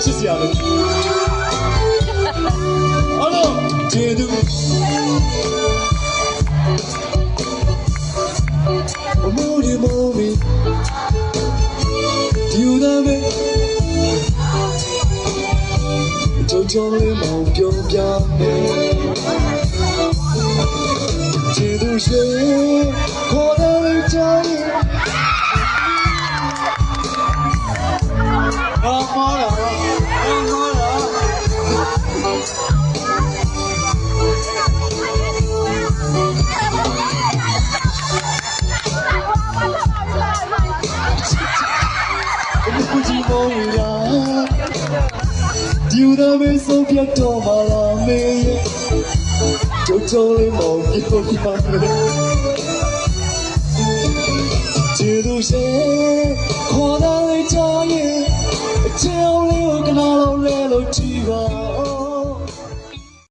谢谢啊！哈喽，解读。我梦里梦里有那美，长长的毛飘飘，解读谁？ မောလာအာမောလာဘုရားမောလာဒီဦးသားပဲဆုံးဖြတ်တော်မှာလားမေကြုံကြုံလေးမောင်ပြောပြမယ်ကျေးဇူးရှင်ခေါ်တော် ချင်းလေးကိုကနာလုံးလဲလို့ကြည့်ပါ